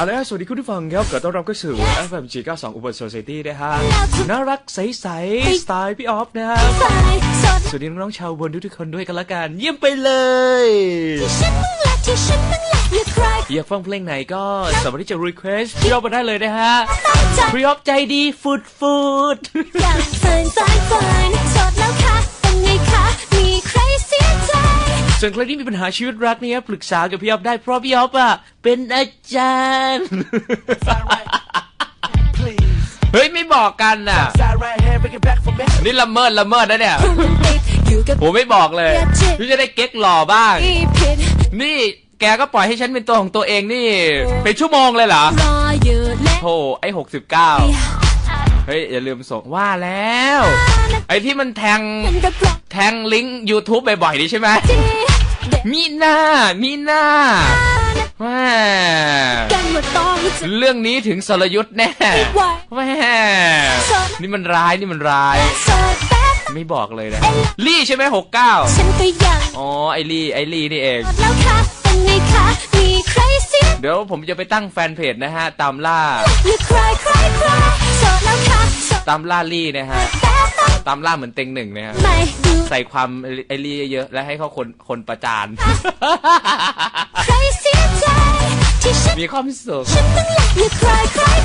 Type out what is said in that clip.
เอาละครับสวัสดีคุณผู้ฟังครับขอต้อนรับเข้าสู่ FMG 92 Urban Society นะฮะน่ารักใสๆสไตล์พี่ออฟนะฮะสายสดสวัสดีน้องๆชาวบนทุกๆคนด้วยกันละกัน เยี่ยมไปเลยที่ฉันมึงแหละที่ฉันมึงแหละอย่าใครอยากฟังเพลงไหนก็สามารถที่จะ request พี่ออฟมาได้เลยนะฮะตั้งใจพี่ออฟใจดีฟุดฟุด ส่วนใครที่มีปัญหาชีวิตรักเนี่ยปรึกษากับพี่ออฟได้เพราะพี่ออฟอะเป็นอาจารย์ เฮ้ยไม่บอกกันน่ะ Side right hand, bring it back for me. นี่ละเมิดละเมิดนะเนี่ยมันติดอยู่กับผมไม่บอกเลยพี่จะได้เก๊กหล่อบ้างที่ผิดนี่แกก็ปล่อยให้ฉันเป็นตัวของตัวเองนี่ เป็นชั่วโมงเลยเหรอรออยู่และโธ่ไอ้หกสิบเก้าเฮ้ย อย่าลืมส่งว่าแล้ว ไอ้ที่มันแทงเป็นกระปรอกแทงลิงก์ YouTube บ่อยๆนี่ใช่ไหมที่เด็ก มีหน้า มีหน้าแม่กันว่าต้องจะเรื่องนี้ถึงสรยุทธ์แน่ไหวแม่นี่มันร้ายนี่มันร้ายโสดแป๊บไม่บอกเลยนะ ลี่ใช่ไหมหกเก้าฉันก็ยังอ๋อ ไอลี่ ไอลี่นี่เองโสดแล้วค่ะเป็นไงคะมีใครเสียเดี๋ยวผมจะไปตั้งแฟนเพจนะฮะ ตามล่า ตามล่าลี่นะฮะแป๊บต้องตามล่าเหมือนเต็งหนึ่งนะฮะไม่ดูใส่ความไอลี่เยอะๆแล้วให้เขาคนคนประจานใครเสียใจที่ฉันมีความสุข